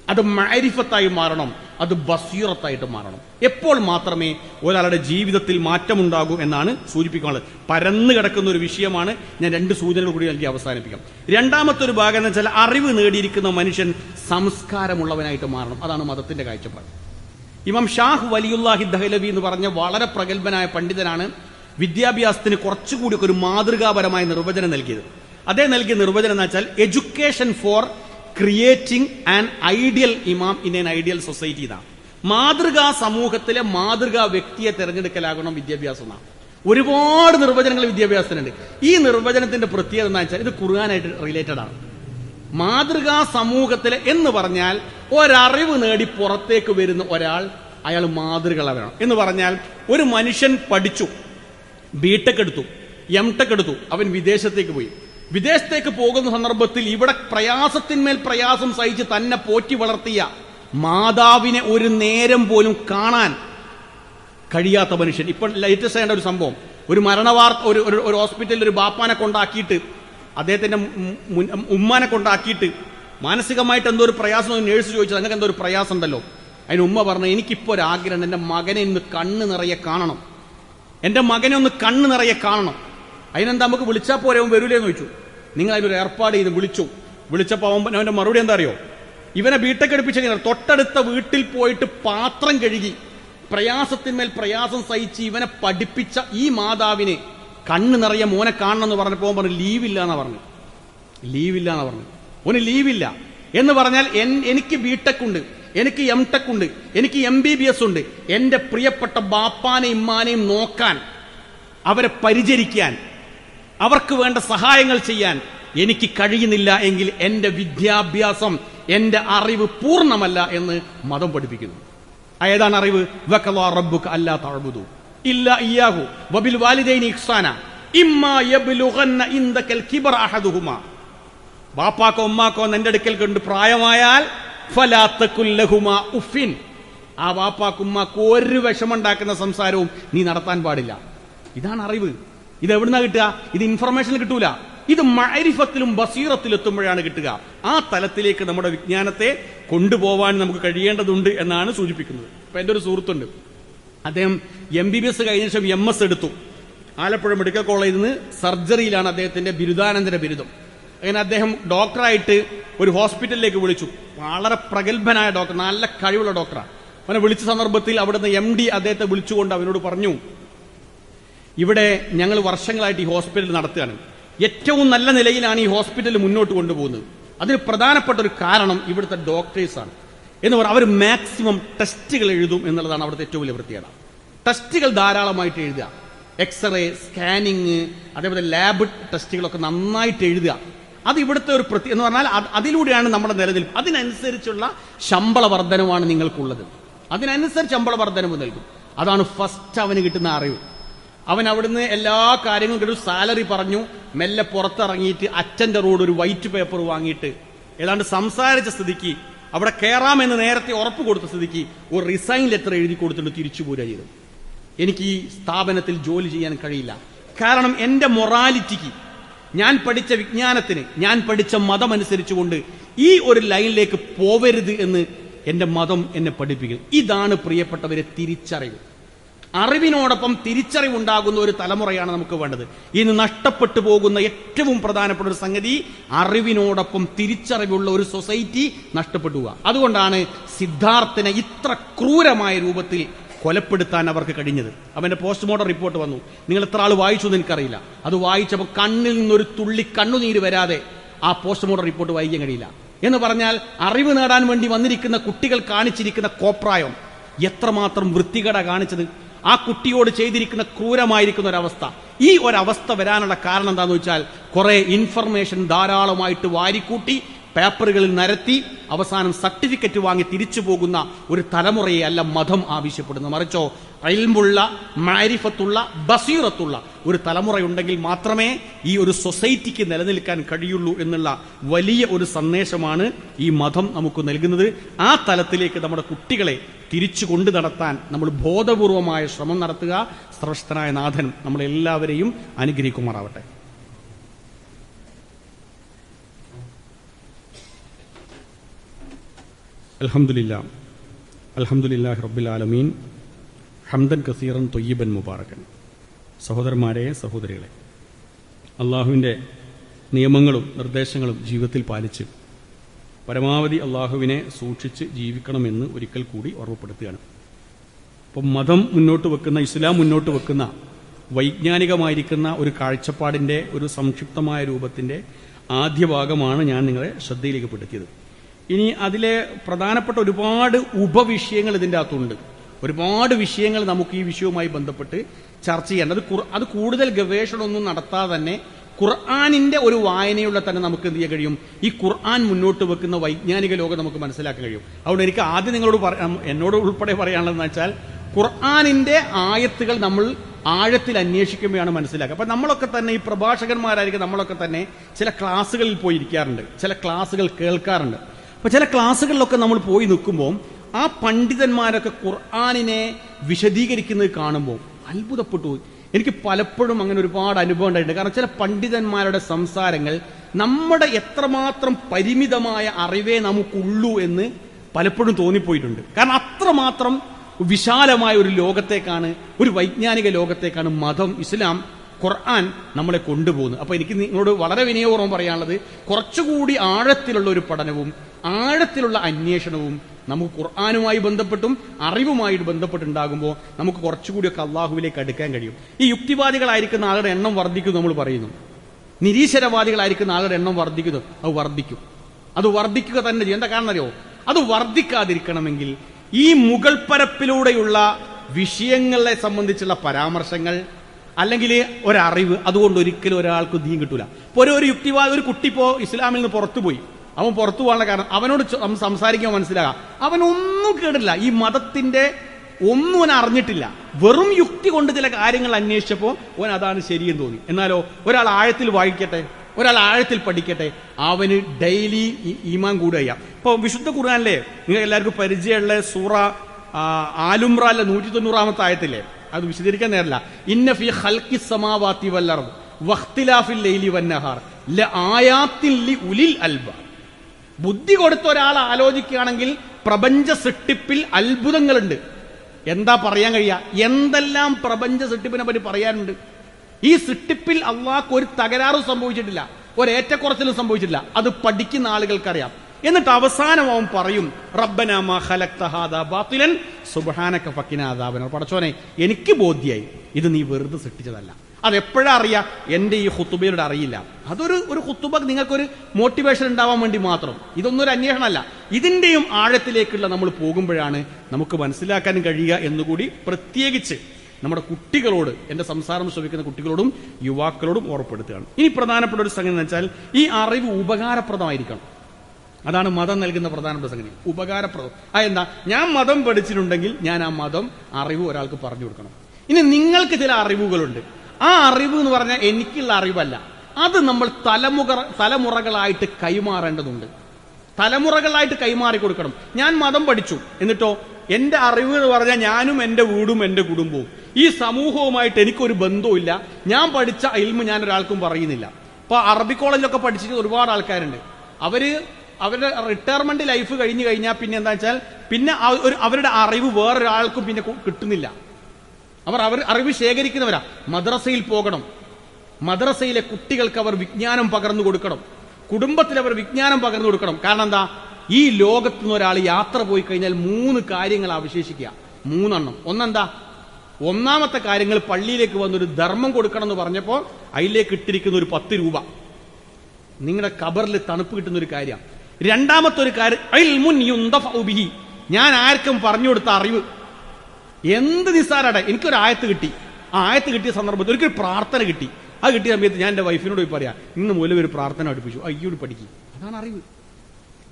അത് മാരിഫത്തായി മാറണം. അത് ബസീറത്തായിട്ട് മാറണം. എപ്പോൾ മാത്രമേ ഒരാളുടെ ജീവിതത്തിൽ മാറ്റമുണ്ടാകൂ എന്നാണ് സൂചിപ്പിക്കാനുള്ളത്. പരന്നു കിടക്കുന്ന ഒരു വിഷയമാണ് ഞാൻ രണ്ട് സൂചനകൾ കൂടി നൽകി അവസാനിപ്പിക്കാം. രണ്ടാമത്തെ ഒരു ഭാഗം എന്ന് വെച്ചാൽ അറിവ് നേടിയിരിക്കുന്ന മനുഷ്യൻ സംസ്കാരമുള്ളവനായിട്ട് മാറണം. അതാണ് മതത്തിന്റെ കാഴ്ചപ്പാട്. ഇമാം ഷാഹ് വലിയുല്ലാഹി ദഹലവി എന്ന് പറഞ്ഞ വളരെ പ്രഗത്ഭനായ പണ്ഡിതനാണ് വിദ്യാഭ്യാസത്തിന് കുറച്ചുകൂടി ഒരു മാതൃകാപരമായ നിർവചനം നൽകിയത്. അതേ നൽകിയ നിർവചനം എന്ന് വെച്ചാൽ education for creating an ideal imam in an ideal society എന്നാണ് മാതൃകാ സമൂഹത്തിലെ മാതൃകാ വ്യക്തിയെ തിരഞ്ഞെടുക്കലാകണം വിദ്യാഭ്യാസം എന്നാണ്. ഒരുപാട് നിർവചനങ്ങൾ വിദ്യാഭ്യാസത്തിനുണ്ട്. ഈ നിർവചനത്തിന്റെ പ്രത്യേകത എന്ന് വെച്ചാൽ ഇത് കുറുകാനായിട്ട് റിലേറ്റഡ് ആണ്. മാതൃകാ സമൂഹത്തിലെ എന്ന് പറഞ്ഞാൽ ഒരറിവ് നേടി പുറത്തേക്ക് വരുന്ന ഒരാൾ അയാൾ മാതൃകളവരാണ് എന്ന് പറഞ്ഞാൽ ഒരു മനുഷ്യൻ പഠിച്ചു ബിടെക് എടുത്തു എം ടെക് എടുത്തു അവൻ വിദേശത്തേക്ക് പോയി. വിദേശത്തേക്ക് പോകുന്ന സന്ദർഭത്തിൽ ഇവിടെ പ്രയാസത്തിന്മേൽ പ്രയാസം സഹിച്ച് തന്നെ പോറ്റി വളർത്തിയ മാതാവിനെ ഒരു നേരം പോലും കാണാൻ കഴിയാത്ത മനുഷ്യൻ. ഇപ്പോൾ ലേറ്റസ്റ്റ് ആയ ഒരു സംഭവം. ഒരു മരണവാർത്ത ഒരു ഒരു- ഹോസ്പിറ്റലിൽ ഒരു ബാപ്പാനെ കൊണ്ടാക്കിയിട്ട് അദ്ദേഹത്തിന്റെ ഉമ്മാനെ കൊണ്ടാക്കിയിട്ട് മാനസികമായിട്ട് എന്തോ ഒരു പ്രയാസം നേഴ്സ് ചോദിച്ചത് അങ്ങനെ എന്തോ ഒരു പ്രയാസം ഉണ്ടല്ലോ അതിന് ഉമ്മ പറഞ്ഞു എനിക്കിപ്പോ ഒരു ആഗ്രഹം എന്റെ മകനെ ഇന്ന് കണ്ണ് നിറയെ കാണണം. എന്റെ മകനെ ഒന്ന് കണ്ണ് നിറയെ കാണണം. അതിനെന്താ നമുക്ക് വിളിച്ചാൽ പോരെ? അവൻ വരൂലേന്ന് ചോദിച്ചു. നിങ്ങൾ അതിനൊരു ഏർപ്പാട് ചെയ്ത് വിളിച്ചു. വിളിച്ചപ്പോൾ അവൻ അവന്റെ മറുപടി എന്താ അറിയോ? ഇവനെ ബിടെക് എടുപ്പിച്ചെങ്ങനെ തൊട്ടടുത്ത വീട്ടിൽ പോയിട്ട് പാത്രം കഴുകി പ്രയാസത്തിന്മേൽ പ്രയാസം സഹിച്ച് ഇവനെ പഠിപ്പിച്ച ഈ മാതാവിനെ കണ്ണ് നിറയെ മോനെ കാണണം എന്ന് പറഞ്ഞപ്പോൾ അവൻ പറഞ്ഞു ലീവില്ല എന്നാ പറഞ്ഞു. ലീവില്ല എന്നാ പറഞ്ഞു. ഓന് ലീവില്ല എന്ന് പറഞ്ഞാൽ എനിക്ക് ബിടെക് ഉണ്ട്. എനിക്ക് എം ടെക് ഉണ്ട് എനിക്ക് എം ബി ബി എസ് ഉണ്ട്. എന്റെ പ്രിയപ്പെട്ട ബാപ്പാനെയും ഇമ്മാനെയും നോക്കാൻ അവരെ പരിചരിക്കാൻ അവർക്ക് വേണ്ട സഹായങ്ങൾ ചെയ്യാൻ എനിക്ക് കഴിയുന്നില്ല എങ്കിൽ എന്റെ വിദ്യാഭ്യാസം എന്റെ അറിവ് പൂർണമല്ല എന്ന് മതം പഠിപ്പിക്കുന്നു. ഏതാണ് അറിവ്? വക്കല്ലാ റബ്ബുക അല്ലാ തഅബുദു. ഇല്ല ഇയാഹു വബിൽ വാലിദൈനി ഇഹ്സാന. ഇമ്മാ അഹദുഹുമ. ബാപ്പാക്കോ ഉമ്മാക്കോ നിന്റെ അടുക്കൽ കൊണ്ട് പ്രായമായാൽ ഫലാ തഖുൽ ഉഫിൻ ആ ബാപ്പാക്ക് ഉമ്മാക്ക് ഒരു വിഷമുണ്ടാക്കുന്ന സംസാരവും നീ നടത്താൻ പാടില്ല. ഇതാണ് അറിവ്. ഇത് എവിടുന്നാ കിട്ടുക? ഇത് ഇൻഫർമേഷൻ കിട്ടൂല. ഇത് മൈരിഫത്തിലും ബസീറത്തിലും എത്തുമ്പോഴാണ് കിട്ടുക. ആ തലത്തിലേക്ക് നമ്മുടെ വിജ്ഞാനത്തെ കൊണ്ടുപോവാൻ നമുക്ക് കഴിയേണ്ടതുണ്ട് എന്നാണ് സൂചിപ്പിക്കുന്നത്. അപ്പൊ എന്റെ ഒരു സുഹൃത്തുണ്ട്. അദ്ദേഹം എം ബി ബി എസ് കഴിഞ്ഞ ശേഷം എം എസ് എടുത്തു. ആലപ്പുഴ മെഡിക്കൽ കോളേജിൽ നിന്ന് സർജറിയിലാണ് അദ്ദേഹത്തിന്റെ ബിരുദാനന്തര ബിരുദം. അങ്ങനെ അദ്ദേഹം ഡോക്ടറായിട്ട് ഒരു ഹോസ്പിറ്റലിലേക്ക് വിളിച്ചു. വളരെ പ്രഗത്ഭനായ ഡോക്ടർ നല്ല കഴിവുള്ള ഡോക്ടറാണ്. അവനെ വിളിച്ച സന്ദർഭത്തിൽ അവിടുന്ന് എം ഡി അദ്ദേഹത്തെ വിളിച്ചുകൊണ്ട് അവനോട് പറഞ്ഞു ഇവിടെ ഞങ്ങൾ വർഷങ്ങളായിട്ട് ഈ ഹോസ്പിറ്റൽ നടത്തുകയാണ്. ഏറ്റവും നല്ല നിലയിലാണ് ഈ ഹോസ്പിറ്റൽ മുന്നോട്ട് കൊണ്ടുപോകുന്നത്. അതിന് പ്രധാനപ്പെട്ട ഒരു കാരണം ഇവിടുത്തെ ഡോക്ടേഴ്സാണ് എന്ന് പറഞ്ഞാൽ അവർ മാക്സിമം ടെസ്റ്റുകൾ എഴുതും എന്നുള്ളതാണ് അവിടുത്തെ ഏറ്റവും വലിയ പ്രത്യേകത. ടെസ്റ്റുകൾ ധാരാളമായിട്ട് എഴുതുക. എക്സ്റേ സ്കാനിങ് അതേപോലെ ലാബ് ടെസ്റ്റുകളൊക്കെ നന്നായിട്ട് എഴുതുക. അത് ഇവിടുത്തെ ഒരു പ്രത്യേക എന്ന് പറഞ്ഞാൽ അത് അതിലൂടെയാണ് നമ്മുടെ നിലനിൽപ്പ്. അതിനനുസരിച്ചുള്ള ശമ്പള വർധനമാണ് നിങ്ങൾക്കുള്ളത്. അതിനനുസരിച്ച് ശമ്പള വർധനവ് നൽകും. അതാണ് ഫസ്റ്റ് അവന് കിട്ടുന്ന അറിവ്. അവൻ അവിടുന്ന് എല്ലാ കാര്യങ്ങളും കിട്ടും സാലറി പറഞ്ഞു മെല്ലെ പുറത്തിറങ്ങിയിട്ട് അച്ഛന്റെ റോഡ് ഒരു വൈറ്റ് പേപ്പർ വാങ്ങിയിട്ട് ഏതാണ്ട് സംസാരിച്ച സ്ഥിതിക്ക് അവിടെ കയറാമെന്ന് നേരത്തെ ഉറപ്പ് കൊടുത്ത സ്ഥിതിക്ക് ഒരു റിസൈൻ ലെറ്റർ എഴുതി കൊടുത്തിട്ട് തിരിച്ചു പോരുക ചെയ്തു. എനിക്ക് ഈ സ്ഥാപനത്തിൽ ജോലി ചെയ്യാൻ കഴിയില്ല. കാരണം എന്റെ മൊറാലിറ്റിക്ക് ഞാൻ പഠിച്ച വിജ്ഞാനത്തിന് ഞാൻ പഠിച്ച മതം അനുസരിച്ചുകൊണ്ട് ഈ ഒരു ലൈനിലേക്ക് പോവരുത് എന്ന് എന്റെ മതം എന്നെ പഠിപ്പിക്കുന്നു. ഇതാണ് പ്രിയപ്പെട്ടവരെ തിരിച്ചറിവ്. അറിവിനോടൊപ്പം തിരിച്ചറിവുണ്ടാകുന്ന ഒരു തലമുറയാണ് നമുക്ക് വേണ്ടത്. ഇന്ന് നഷ്ടപ്പെട്ടു പോകുന്ന ഏറ്റവും പ്രധാനപ്പെട്ട ഒരു സംഗതി അറിവിനോടൊപ്പം തിരിച്ചറിവുള്ള ഒരു സൊസൈറ്റി നഷ്ടപ്പെടുക അതുകൊണ്ടാണ് സിദ്ധാർത്ഥനെ ഇത്ര ക്രൂരമായ രൂപത്തിൽ കൊലപ്പെടുത്താൻ അവർക്ക് കഴിഞ്ഞത്. അവന്റെ പോസ്റ്റ്മോർട്ടം റിപ്പോർട്ട് വന്നു. നിങ്ങൾ എത്ര ആൾ വായിച്ചു എന്ന് എനിക്കറിയില്ല. അത് വായിച്ചപ്പോൾ കണ്ണിൽ നിന്നൊരു തുള്ളി കണ്ണുനീര് വരാതെ ആ പോസ്റ്റ്മോർട്ടം റിപ്പോർട്ട് വായിക്കാൻ കഴിയില്ല. എന്ന് പറഞ്ഞാൽ അറിവ് നേടാൻ വേണ്ടി വന്നിരിക്കുന്ന കുട്ടികൾ കാണിച്ചിരിക്കുന്ന കോപ്രായം എത്രമാത്രം വൃത്തികട കാണിച്ചത്. ആ കുട്ടിയോട് ചെയ്തിരിക്കുന്ന ക്രൂരമായിരിക്കുന്ന ഒരവസ്ഥ. ഈ ഒരവസ്ഥ വരാനുള്ള കാരണം എന്താണെന്ന് വെച്ചാൽ കുറെ ഇൻഫർമേഷൻ ധാരാളമായിട്ട് വാരിക്കൂട്ടി പേപ്പറുകളിൽ നിരത്തി അവസാനം സർട്ടിഫിക്കറ്റ് വാങ്ങി തിരിച്ചു പോകുന്ന ഒരു തലമുറയെ അല്ല മതം ആവശ്യപ്പെടുന്നു മറിച്ചോ അയൽമുള്ള മാരിഫത്തുള്ള ബസീറത്തുള്ള ഒരു തലമുറയുണ്ടെങ്കിൽ മാത്രമേ ഈ ഒരു സൊസൈറ്റിക്ക് നിലനിൽക്കാൻ കഴിയുള്ളൂ എന്നുള്ള വലിയ ഒരു സന്ദേശമാണ് ഈ മതം നമുക്ക് നൽകുന്നത്. ആ തലത്തിലേക്ക് നമ്മുടെ കുട്ടികളെ തിരിച്ചു കൊണ്ടു നടത്താൻ നമ്മൾ ബോധപൂർവമായ ശ്രമം നടത്തുക. സ്രഷ്ടനായ നാഥൻ നമ്മളെല്ലാവരെയും അനുഗ്രഹിക്കുമാറാവട്ടെ. അൽഹംദുലില്ലാഹി റബ്ബിൽ ആലമീൻ ഹംദൻ കസീറൻ തൊയ്യബൻ മുബാറക്കൻ സഹോദരന്മാരെ സഹോദരികളെ അള്ളാഹുവിന്റെ നിയമങ്ങളും നിർദ്ദേശങ്ങളും ജീവിതത്തിൽ പാലിച്ച് പരമാവധി അള്ളാഹുവിനെ സൂക്ഷിച്ച് ജീവിക്കണമെന്ന് ഒരിക്കൽ കൂടി ഓർമ്മപ്പെടുത്തുകയാണ്. അപ്പം മതം മുന്നോട്ട് വെക്കുന്ന ഇസ്ലാം മുന്നോട്ട് വെക്കുന്ന വൈജ്ഞാനികമായിരിക്കുന്ന ഒരു കാഴ്ചപ്പാടിന്റെ ഒരു സംക്ഷിപ്തമായ രൂപത്തിന്റെ ആദ്യ ഭാഗമാണ് ഞാൻ നിങ്ങളെ ശ്രദ്ധയിലേക്ക് പെടുത്തിയത്. ഇനി അതിലെ പ്രധാനപ്പെട്ട ഒരുപാട് ഉപവിഷയങ്ങൾ ഇതിന്റെ അകത്തുണ്ട്. ഒരുപാട് വിഷയങ്ങൾ നമുക്ക് ഈ വിഷയവുമായി ബന്ധപ്പെട്ട് ചർച്ച ചെയ്യേണ്ട അത് കൂടുതൽ ഗവേഷണമൊന്നും നടത്താതെ തന്നെ ഖുർആാനിന്റെ ഒരു വായനയുള്ള തന്നെ നമുക്ക് എന്ത് ചെയ്യാൻ കഴിയും? ഈ ഖുർആൻ മുന്നോട്ട് വെക്കുന്ന വൈജ്ഞാനിക ലോകം നമുക്ക് മനസ്സിലാക്കാൻ കഴിയും. അതുകൊണ്ട് എനിക്ക് ആദ്യം നിങ്ങളോട് എന്നോട് ഉൾപ്പെടെ പറയാനുള്ളതെന്ന് വെച്ചാൽ ഖുർആാനിന്റെ ആയത്തുകൾ നമ്മൾ ആഴത്തിൽ അന്വേഷിക്കുമ്പോഴാണ് മനസ്സിലാക്കുക. അപ്പൊ നമ്മളൊക്കെ തന്നെ ഈ പ്രഭാഷകന്മാരായിരിക്കും നമ്മളൊക്കെ തന്നെ ചില ക്ലാസ്സുകളിൽ പോയിരിക്കാറുണ്ട്. ചില ക്ലാസ്സുകൾ കേൾക്കാറുണ്ട്. അപ്പൊ ചില ക്ലാസ്സുകളിലൊക്കെ നമ്മൾ പോയി നിൽക്കുമ്പോൾ ആ പണ്ഡിതന്മാരൊക്കെ ഖുർആാനിനെ വിശദീകരിക്കുന്നത് കാണുമ്പോൾ അത്ഭുതപ്പെട്ടു. എനിക്ക് പലപ്പോഴും അങ്ങനെ ഒരുപാട് അനുഭവം ഉണ്ടായിട്ടുണ്ട് കാരണം ചില പണ്ഡിതന്മാരുടെ സംസാരങ്ങൾ നമ്മുടെ എത്രമാത്രം പരിമിതമായ അറിവേ നമുക്കുള്ളൂ എന്ന് പലപ്പോഴും തോന്നിപ്പോയിട്ടുണ്ട് കാരണം അത്രമാത്രം വിശാലമായ ഒരു ലോകത്തേക്കാണ് ഒരു വൈജ്ഞാനിക ലോകത്തേക്കാണ് മതം ഇസ്ലാം ഖുർആൻ നമ്മളെ കൊണ്ടുപോകുന്നു. അപ്പൊ എനിക്ക് നിങ്ങളോട് വളരെ വിനയപൂർവം പറയാനുള്ളത് കുറച്ചുകൂടി ആഴത്തിലുള്ള ഒരു പഠനവും ആഴത്തിലുള്ള അന്വേഷണവും നമുക്ക് ഖുർആാനുമായി ബന്ധപ്പെട്ടും അറിവുമായിട്ട് ബന്ധപ്പെട്ടുണ്ടാകുമ്പോൾ നമുക്ക് കുറച്ചുകൂടിയൊക്കെ അള്ളാഹുവിലേക്ക് അടുക്കാൻ കഴിയും. ഈ യുക്തിവാദികളായിരിക്കുന്ന ആളുടെ എണ്ണം വർദ്ധിക്കുന്നു നമ്മൾ പറയുന്നു. നിരീശ്വരവാദികളായിരിക്കുന്ന ആളുടെ എണ്ണം വർദ്ധിക്കുന്നു അത് വർദ്ധിക്കും. അത് വർദ്ധിക്കുക തന്നെ ചെയ്യും. എന്താ കാരണം അറിയോ? അത് വർദ്ധിക്കാതിരിക്കണമെങ്കിൽ ഈ മുകൾ പരപ്പിലൂടെയുള്ള വിഷയങ്ങളെ സംബന്ധിച്ചുള്ള പരാമർശങ്ങൾ അല്ലെങ്കിൽ ഒരറിവ് അതുകൊണ്ട് ഒരിക്കലും ഒരാൾക്ക് ദീൻ കിട്ടൂല. ഇപ്പൊ ഒരു ഒരു യുക്തിവാദ ഒരു കുട്ടി ഇപ്പോ ഇസ്ലാമിൽ നിന്ന് പുറത്തു പോയി. അവൻ പുറത്തു പോകാനുള്ള കാരണം അവനോട് സംസാരിക്കാൻ മനസ്സിലാകാം. അവനൊന്നും കേട്ടില്ല ഈ മതത്തിന്റെ ഒന്നും അവൻ അറിഞ്ഞിട്ടില്ല. വെറും യുക്തി കൊണ്ട് ചില കാര്യങ്ങൾ അന്വേഷിച്ചപ്പോൾ അവൻ അതാണ് ശരിയെന്ന് തോന്നി. എന്നാലോ ഒരാൾ ആഴത്തിൽ വായിക്കട്ടെ ഒരാൾ ആഴത്തിൽ പഠിക്കട്ടെ അവന് ഡെയിലി ഈമാൻ കൂടുക ഇപ്പൊ വിശുദ്ധ ഖുർആനിലെ നിങ്ങൾ എല്ലാവർക്കും പരിചയമുള്ള സൂറ ആലുംറാലെ നൂറ്റി തൊണ്ണൂറാമത്തെ ആയത്തില്ലേ? അത് വിശദീകരിക്കാൻ നേരല്ല. ഇന്ന ഫി ഹൽക്കി സമാവാത്തി വല്ലറും വഖ്തിലാഫിൽ ലൈലി വന്നഹാർ ല ആയാത്തിൽ ലി ഉലിൽ അൽബ. ബുദ്ധി കൊടുത്ത ഒരാൾ ആലോചിക്കുകയാണെങ്കിൽ പ്രപഞ്ച സൃഷ്ടിപ്പിൽ അത്ഭുതങ്ങളുണ്ട്. എന്താ പറയാൻ കഴിയുക എന്തെല്ലാം പ്രപഞ്ച സൃഷ്ടിപ്പിനെ പറ്റി പറയാനുണ്ട്? ഈ സൃഷ്ടിപ്പിൽ അള്ളാഹ് ഒരു തകരാറും സംഭവിച്ചിട്ടില്ല. ഒരേറ്റക്കുറച്ചിലും സംഭവിച്ചിട്ടില്ല. അത് പഠിക്കുന്ന ആളുകൾക്കറിയാം. എന്നിട്ട് അവസാനം അവൻ പറയും റബ്ബനാമാലൻ സുബാനക്ക ഫക്കിനാദാബന പടച്ചോനെ എനിക്ക് ബോധ്യായി ഇത് നീ വെറുതെ സൃഷ്ടിച്ചതല്ല. അത് എപ്പോഴാ അറിയാ? എന്റെ ഈ ഹുത്തുബയിലൂടെ അറിയില്ല. അതൊരു ഒരു ഹുത്തുബ നിങ്ങൾക്കൊരു മോട്ടിവേഷൻ ഉണ്ടാവാൻ വേണ്ടി മാത്രം. ഇതൊന്നും ഒരു അന്വേഷണമല്ല. ഇതിന്റെയും ആഴത്തിലേക്കുള്ള നമ്മൾ പോകുമ്പോഴാണ് നമുക്ക് മനസ്സിലാക്കാൻ കഴിയുക എന്നുകൂടി പ്രത്യേകിച്ച് നമ്മുടെ കുട്ടികളോട് എന്റെ സംസാരം ശ്രമിക്കുന്ന കുട്ടികളോടും യുവാക്കളോടും ഓർപ്പെടുത്തുകയാണ് ഇനി പ്രധാനപ്പെട്ട ഒരു സംഗതി എന്ന് വെച്ചാൽ ഈ അറിവ് ഉപകാരപ്രദമായിരിക്കണം. അതാണ് മതം നൽകുന്ന പ്രധാനപ്പെട്ട സംഗതി. ഉപകാരപ്രദം. അതെന്താ ഞാൻ മതം പഠിച്ചിട്ടുണ്ടെങ്കിൽ ഞാൻ ആ മതം അറിവ് ഒരാൾക്ക് പറഞ്ഞു കൊടുക്കണം. ഇനി നിങ്ങൾക്ക് ചില അറിവുകളുണ്ട്. ആ അറിവ് എന്ന് പറഞ്ഞാൽ എനിക്കുള്ള അറിവല്ല. അത് നമ്മൾ തലമുറ തലമുറകളായിട്ട് കൈമാറേണ്ടതുണ്ട്. തലമുറകളായിട്ട് കൈമാറി കൊടുക്കണം. ഞാൻ മതം പഠിച്ചു. എന്നിട്ടോ? എന്റെ അറിവ് എന്ന് പറഞ്ഞാൽ ഞാനും എന്റെ വീടും എന്റെ കുടുംബവും. ഈ സമൂഹവുമായിട്ട് എനിക്കൊരു ബന്ധവുമില്ല. ഞാൻ പഠിച്ച ഇൽമ ഞാൻ ഒരാൾക്കും പറയുന്നില്ല. ഇപ്പൊ അറബി കോളേജിലൊക്കെ പഠിച്ചിട്ട് ഒരുപാട് ആൾക്കാരുണ്ട്. അവർ അവരുടെ റിട്ടയർമെന്റ് ലൈഫ് കഴിഞ്ഞു കഴിഞ്ഞാൽ പിന്നെ എന്താ വെച്ചാൽ പിന്നെ അവരുടെ അറിവ് വേറൊരാൾക്കും പിന്നെ കിട്ടുന്നില്ല. അവർ അവർ അറിവ് ശേഖരിക്കുന്നവരാ. മദ്രസയിൽ പോകണം. മദ്രസയിലെ കുട്ടികൾക്ക് അവർ വിജ്ഞാനം പകർന്നു കൊടുക്കണം. കുടുംബത്തിൽ അവർ വിജ്ഞാനം പകർന്നു കൊടുക്കണം. കാരണം എന്താ? ഈ ലോകത്ത് നിന്ന് ഒരാൾ യാത്ര പോയി കഴിഞ്ഞാൽ മൂന്ന് കാര്യങ്ങൾ അവശേഷിക്കുക. മൂന്നെണ്ണം. ഒന്നെന്താ? ഒന്നാമത്തെ കാര്യങ്ങൾ പള്ളിയിലേക്ക് വന്നൊരു ധർമ്മം കൊടുക്കണം എന്ന് പറഞ്ഞപ്പോൾ അതിലേക്ക് ഇട്ടിരിക്കുന്ന ഒരു പത്ത് രൂപ. നിങ്ങളുടെ കബറിൽ തണുപ്പ് കിട്ടുന്ന ഒരു കാര്യം രണ്ടാമത്തെ ഒരു കാര്യം. ഞാൻ ആർക്കും പറഞ്ഞു കൊടുത്ത അറിവ് എന്ത് നിസ്സാരട. എനിക്കൊരു ആയത്ത് കിട്ടി. ആ ആയത്ത് കിട്ടിയ സന്ദർഭത്തിൽ ഒരിക്കൽ പ്രാർത്ഥന കിട്ടി. അത് കിട്ടിയ സമയത്ത് ഞാൻ എന്റെ വൈഫിനോട് പോയി പറയാ ഇന്ന് മൂലം ഒരു പ്രാർത്ഥന പഠിപ്പിച്ചു. അയ്യോട് പഠിക്കും. അതാണ് അറിവ്.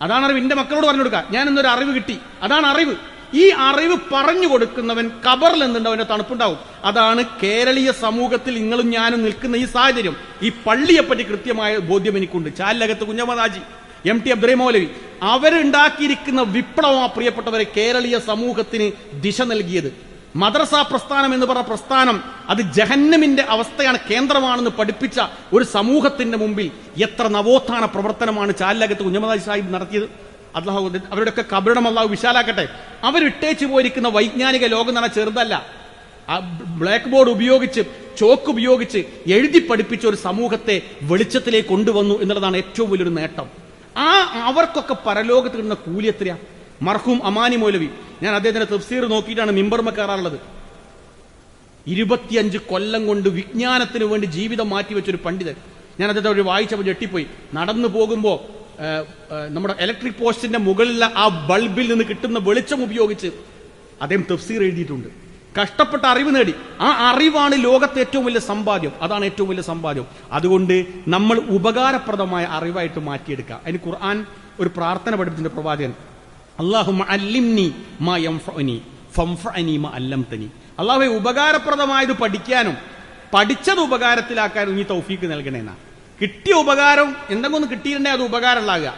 അതാണ് അറിവ്. എന്റെ മക്കളോട് പറഞ്ഞു കൊടുക്കുക ഞാൻ ഇന്നൊരു അറിവ് കിട്ടി. അതാണ് അറിവ്. ഈ അറിവ് പറഞ്ഞു കൊടുക്കുന്നവൻ കബറിൽ എന്തുണ്ടാവും അവന്റെ തണുപ്പുണ്ടാവും. അതാണ് കേരളീയ സമൂഹത്തിൽ നിങ്ങളും ഞാനും നിൽക്കുന്ന ഈ സാഹചര്യം. ഈ പള്ളിയെപ്പറ്റി കൃത്യമായ ബോധ്യം എനിക്കുണ്ട്. ചാലിലകത്ത് കുഞ്ഞമദാജി എം ടി അബ്ദുറൈ മൗലവി അവരുണ്ടാക്കിയിരിക്കുന്ന വിപ്ലവം പ്രിയപ്പെട്ടവരെ കേരളീയ സമൂഹത്തിന് ദിശ നൽകിയത്. മദ്രസ പ്രസ്ഥാനം എന്ന് പറഞ്ഞ പ്രസ്ഥാനം അത് ജഹന്നമിന്റെ അവസ്ഥയാണ് കേന്ദ്രമാണെന്ന് പഠിപ്പിച്ച ഒരു സമൂഹത്തിന്റെ മുമ്പിൽ എത്ര നവോത്ഥാന പ്രവർത്തനമാണ് ചാലിലകത്ത് കുഞ്ഞമദാജി സാഹിബ് നടത്തിയത്. അള്ളാഹു അവരുടെയൊക്കെ കബരിടം അള്ളാഹു വിശാലാക്കട്ടെ. അവരിട്ടേച്ചു പോയിരിക്കുന്ന വൈജ്ഞാനിക ലോകം എന്ന് ചെറുതല്ല. ആ ബ്ലാക്ക് ബോർഡ് ഉപയോഗിച്ച് ചോക്ക് ഉപയോഗിച്ച് എഴുതി പഠിപ്പിച്ച ഒരു സമൂഹത്തെ വെളിച്ചത്തിലേക്ക് കൊണ്ടുവന്നു എന്നുള്ളതാണ് ഏറ്റവും വലിയൊരു നേട്ടം. ആ അവർക്കൊക്കെ പരലോകത്ത് കിട്ടുന്ന കൂലി എത്രയാ? മർഹൂം അമാനി മൗലവി. ഞാൻ അദ്ദേഹത്തിന്റെ തഫ്സീർ നോക്കിയിട്ടാണ് മിമ്പർമ കയറാറുള്ളത്. ഇരുപത്തിയഞ്ച് കൊല്ലം കൊണ്ട് വിജ്ഞാനത്തിന് വേണ്ടി ജീവിതം മാറ്റിവെച്ച ഒരു പണ്ഡിതൻ. ഞാൻ അദ്ദേഹത്തെ ഒരു വായിച്ചപ്പോൾ ഞെട്ടിപ്പോയി. നടന്നു പോകുമ്പോൾ നമ്മുടെ ഇലക്ട്രിക് പോസ്റ്റിന്റെ മുകളിലെ ആ ബൾബിൽ നിന്ന് കിട്ടുന്ന വെളിച്ചം ഉപയോഗിച്ച് അദ്ദേഹം തഫ്സീർ എഴുതിയിട്ടുണ്ട്. കഷ്ടപ്പെട്ട അറിവ് നേടി. ആ അറിവാണ് ലോകത്തെ ഏറ്റവും വലിയ സമ്പാദ്യം. അതാണ് ഏറ്റവും വലിയ സമ്പാദ്യം. അതുകൊണ്ട് നമ്മൾ ഉപകാരപ്രദമായ അറിവായിട്ട് മാറ്റിയെടുക്കുക. അതിന് ഖുർആൻ ഒരു പ്രാർത്ഥന പഠിപ്പിച്ചിട്ടുണ്ട് പ്രവാചകൻ. അള്ളാഹു അല്ലിംനി മാ യംഫഅനി ഫംഫഅനി മാ അല്ലംതനി. അള്ളാഹു ഉപകാരപ്രദമായത് പഠിക്കാനും പഠിച്ചത് ഉപകാരത്തിലാക്കാനും നീ തൗഫീക്ക് നൽകണേന്നാ കിട്ടിയ ഉപകാരം എന്തെങ്കിലും ഒന്ന് കിട്ടിയിട്ടുണ്ടെങ്കിൽ അത് ഉപകാരമുള്ളാകുക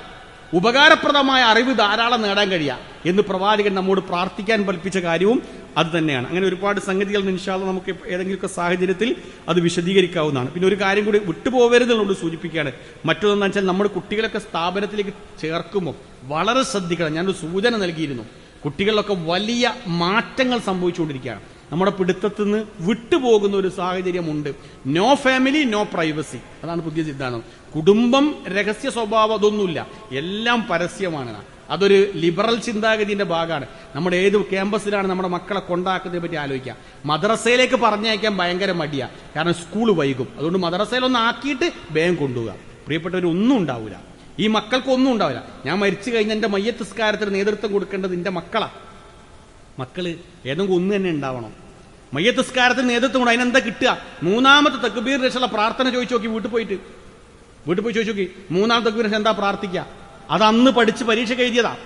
ഉപകാരപ്രദമായ അറിവ് ധാരാളം നേടാൻ കഴിയുക. എന്ന് പ്രവാചകൻ നമ്മോട് പ്രാർത്ഥിക്കാൻ പഠിപ്പിച്ച കാര്യവും അത് തന്നെയാണ്. അങ്ങനെ ഒരുപാട് സംഗതികൾ നിൻഷാല്ല നമുക്ക് ഏതെങ്കിലുമൊക്കെ സാഹചര്യത്തിൽ അത് വിശദീകരിക്കാവുന്നതാണ്. പിന്നെ ഒരു കാര്യം കൂടി വിട്ടുപോകരുതെന്നുള്ളത് സൂചിപ്പിക്കുകയാണ്. മറ്റൊന്നെന്ന് വെച്ചാൽ നമ്മുടെ കുട്ടികളൊക്കെ സ്ഥാപനത്തിലേക്ക് ചേർക്കുമ്പോൾ വളരെ ശ്രദ്ധിക്കണം. ഞാനൊരു സൂചന നൽകിയിരുന്നു. കുട്ടികളിലൊക്കെ വലിയ മാറ്റങ്ങൾ സംഭവിച്ചുകൊണ്ടിരിക്കുകയാണ്. നമ്മുടെ പിടുത്തത്തിൽ നിന്ന് വിട്ടുപോകുന്ന ഒരു സാഹചര്യമുണ്ട്. നോ ഫാമിലി നോ പ്രൈവസി അതാണ് പുതിയ സിദ്ധാന്തം. കുടുംബം രഹസ്യ സ്വഭാവം അതൊന്നുമില്ല. എല്ലാം പരസ്യമാണ്. അതൊരു ലിബറൽ ചിന്താഗതിന്റെ ഭാഗമാണ്. നമ്മുടെ ഏത് ക്യാമ്പസിലാണ് നമ്മുടെ മക്കളെ കൊണ്ടാക്കുന്നതിനെ പറ്റി ആലോചിക്കാം. മദ്രസയിലേക്ക് പറഞ്ഞയക്കാൻ ഭയങ്കര മടിയാ. കാരണം സ്കൂൾ വൈകും. അതുകൊണ്ട് മദ്രസയിലൊന്ന് ആക്കിയിട്ട് വേഗം കൊണ്ടുപോകുക പ്രിയപ്പെട്ടവരൊന്നും ഉണ്ടാവില്ല ഈ മക്കൾക്കൊന്നും ഉണ്ടാവില്ല. ഞാൻ മരിച്ചു കഴിഞ്ഞ എന്റെ മയ്യത്തിസ്കാരത്തിന് നേതൃത്വം കൊടുക്കേണ്ടത് എന്റെ മക്കളാ. മക്കൾ ഏതെങ്കിലും ഒന്ന് തന്നെ ഉണ്ടാവണം. മയ്യത്തിസ്കാരത്തിന് നേതൃത്വം കൊണ്ട് അതിനെന്താ കിട്ടുക? മൂന്നാമത്തെ തക്ബീർ രക്ഷ പ്രാർത്ഥന ചോദിച്ചു നോക്കി വീട്ടിൽ പോയിട്ട്. വീട്ടിൽ പോയി ചോദിച്ചു നോക്കി. മൂന്നാമത്തെ തക്ബീർ രക്ഷ എന്താ പ്രാർത്ഥിക്കുക? അത് അന്ന് പഠിച്ച് പരീക്ഷ എഴുതിയതാ.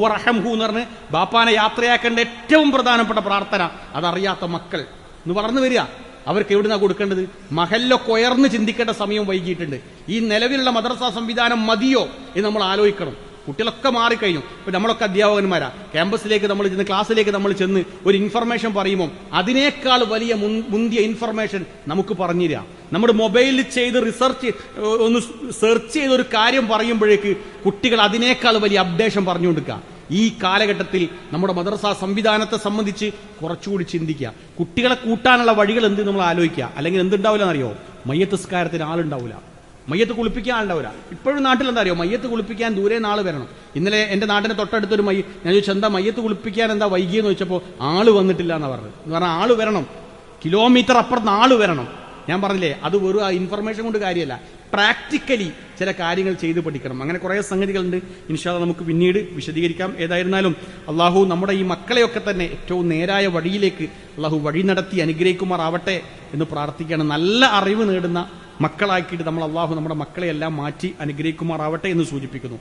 വറഹംഹു എന്ന് പറഞ്ഞ് ബാപ്പാനെ യാത്രയാക്കേണ്ട ഏറ്റവും പ്രധാനപ്പെട്ട പ്രാർത്ഥന അതറിയാത്ത മക്കൾ. എന്ന് വളർന്നു വരിക. അവർക്ക് എവിടുന്നാ കൊടുക്കേണ്ടത്? മഹല്ലൊക്കെ ഉയർന്ന് ചിന്തിക്കേണ്ട സമയം വൈകിയിട്ടുണ്ട്. ഈ നിലവിലുള്ള മദ്രസ സംവിധാനം മതിയോ എന്ന് നമ്മൾ ആലോചിക്കണം. കുട്ടികളൊക്കെ മാറിക്കഴിഞ്ഞു. ഇപ്പൊ നമ്മളൊക്കെ അധ്യാപകന്മാരാ. ക്യാമ്പസിലേക്ക് നമ്മൾ ചെന്ന് ക്ലാസ്സിലേക്ക് നമ്മൾ ചെന്ന് ഒരു ഇൻഫർമേഷൻ പറയുമ്പോൾ അതിനേക്കാൾ വലിയ മുന്തിയ ഇൻഫർമേഷൻ നമുക്ക് പറഞ്ഞുതരാം. നമ്മുടെ മൊബൈലിൽ ചെയ്ത് റിസർച്ച് ഒന്ന് സെർച്ച് ചെയ്ത് ഒരു കാര്യം പറയുമ്പോഴേക്ക് കുട്ടികൾ അതിനേക്കാൾ വലിയ അപ്ഡേഷൻ പറഞ്ഞുകൊടുക്കുക ഈ കാലഘട്ടത്തിൽ നമ്മുടെ മദ്രസ സംവിധാനത്തെ സംബന്ധിച്ച് കുറച്ചുകൂടി ചിന്തിക്കുക. കുട്ടികളെ കൂട്ടാനുള്ള വഴികൾ എന്ത് നമ്മൾ ആലോചിക്കുക. അല്ലെങ്കിൽ എന്തുണ്ടാവില്ല എന്നറിയോ? മയ്യത്തസ്കാരത്തിന് ആളുണ്ടാവില്ല. മയ്യത്ത് കുളിപ്പിക്കാൻ ഇപ്പോഴും നാട്ടിൽ എന്താ അറിയോ? മയ്യത്ത് കുളിപ്പിക്കാൻ ദൂരെ നാൾ വരണം. ഇന്നലെ എന്റെ നാടിന്റെ തൊട്ടടുത്തൊരു മയ്യ ഞാൻ ചോദിച്ചു എന്താ മയ്യത്ത് കുളിപ്പിക്കാൻ എന്താ വൈകിയെന്ന് ചോദിച്ചപ്പോൾ ആൾ വന്നിട്ടില്ല എന്നാ പറഞ്ഞത്. എന്ന് പറഞ്ഞാൽ ആൾ വരണം. കിലോമീറ്റർ അപ്പുറത്ത് ആൾ വരണം. ഞാൻ പറഞ്ഞില്ലേ അത് വെറും ആ ഇൻഫർമേഷൻ കൊണ്ട് കാര്യമല്ല. പ്രാക്ടിക്കലി ചില കാര്യങ്ങൾ ചെയ്ത് പഠിക്കണം. അങ്ങനെ കുറേ സംഗതികളുണ്ട്. ഇൻഷാല്ല നമുക്ക് പിന്നീട് വിശദീകരിക്കാം. ഏതായിരുന്നാലും അള്ളാഹു നമ്മുടെ ഈ മക്കളെയൊക്കെ തന്നെ ഏറ്റവും നേരായ വഴിയിലേക്ക് അള്ളാഹു വഴി നടത്തി അനുഗ്രഹിക്കുമാറാവട്ടെ എന്ന് പ്രാർത്ഥിക്കുകയാണ്. നല്ല അറിവ് നേടുന്ന മക്കളാക്കിയിട്ട് നമ്മൾ അള്ളാഹു നമ്മുടെ മക്കളെയെല്ലാം മാറ്റി അനുഗ്രഹിക്കുമാറാവട്ടെ എന്ന് സൂചിപ്പിക്കുന്നു.